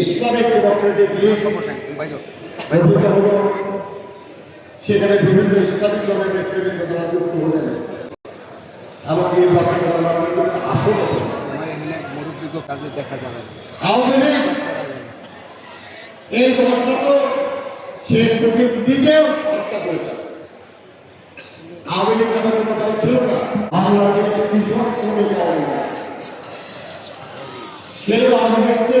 Islamic সেখানে বিভিন্ন Islamic দলের নেতৃবৃন্দ তারা যুক্ত হলেন। এমনকি নির্বাচন আসল কাজে দেখা যাবে। আওয়ামী লীগ এই দলটা তো সে তোকে নিজেও হত্যা করেছে। আওয়ামী লীগ কোনো দল ছিল না। আমরা কৃষক সেই আওয়ামী লীগকে